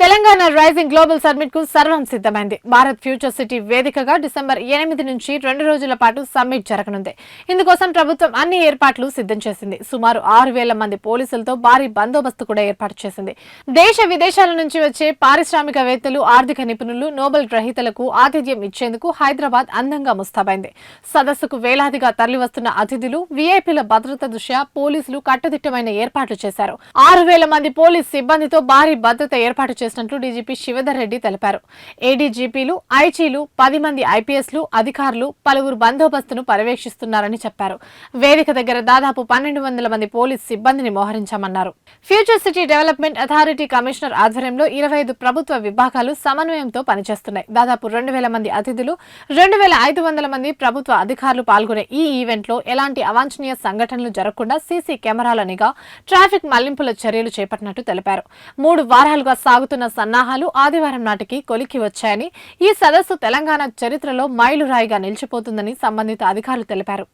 Telangana rising global సమ్మిట్కు సర్వం సిద్ధమైంది. Bharat future city వేదికగా డిసెంబర్ ఎనిమిది నుంచి రెండు రోజుల పాటు సమ్మిట్ జరగనుంది. ఇందుకోసం ప్రభుత్వం అన్ని ఏర్పాట్లు సిద్ధం చేసింది. సుమారు ఆరు వేల మంది పోలీసులతో భారీ బందోబస్తు కూడా ఏర్పాటు చేసింది. దేశ విదేశాల నుంచి వచ్చే పారిశ్రామికవేత్తలు ఆర్థిక నిపుణులు నోబెల్ గ్రహీతలకు ఆతిథ్యం ఇచ్చేందుకు హైదరాబాద్ అందంగా ముస్తాబైంది. సదస్సుకు వేలాదిగా తరలివస్తున్న అతిథులు వీఐపీల భద్రత దృష్ట్యా పోలీసులు కట్టుదిట్టమైన ఏర్పాట్లు చేశారు. ఆరు వేల మంది పోలీస్ సిబ్బందితో భారీ భద్రత ఏర్పాటు చేసినట్లు డీజీపీ శివధర్ రెడ్డి తెలిపారు. ఏడీజీపీలు ఐచీలు పది మంది ఐపీఎస్లు అధికారులు పలువురు బందోబస్తును పర్యవేక్షిస్తున్నారని చెప్పారు. వేదిక దగ్గర దాదాపు పన్నెండు వందల మంది పోలీస్ సిబ్బందిని మోహరించామన్నారు. Future city development authority commissioner ఆధ్వర్యంలో ఇరవై ఐదు ప్రభుత్వ విభాగాలు సమన్వయంతో పనిచేస్తున్నాయి. దాదాపు రెండు వేల మంది అతిథులు రెండు వేల ఐదు వందల మంది ప్రభుత్వ అధికారులు పాల్గొనే ఈ ఈవెంట్లో ఎలాంటి అవాంఛనీయ సంఘటనలు జరగకుండా సీసీ కెమెరాల నిఘా ట్రాఫిక్ మళ్ళింపుల చర్యలు చేపట్టినట్టు తెలిపారు. మూడు వారాలుగా సాగుతున్న సన్నాహాలు ఆదివారం నాటికి కొలికి వచ్చాయని ఈ సదస్సు తెలంగాణ చరిత్రలో మైలురాయిగా నిలిచిపోతుందని సంబంధిత అధికారులు తెలిపారు.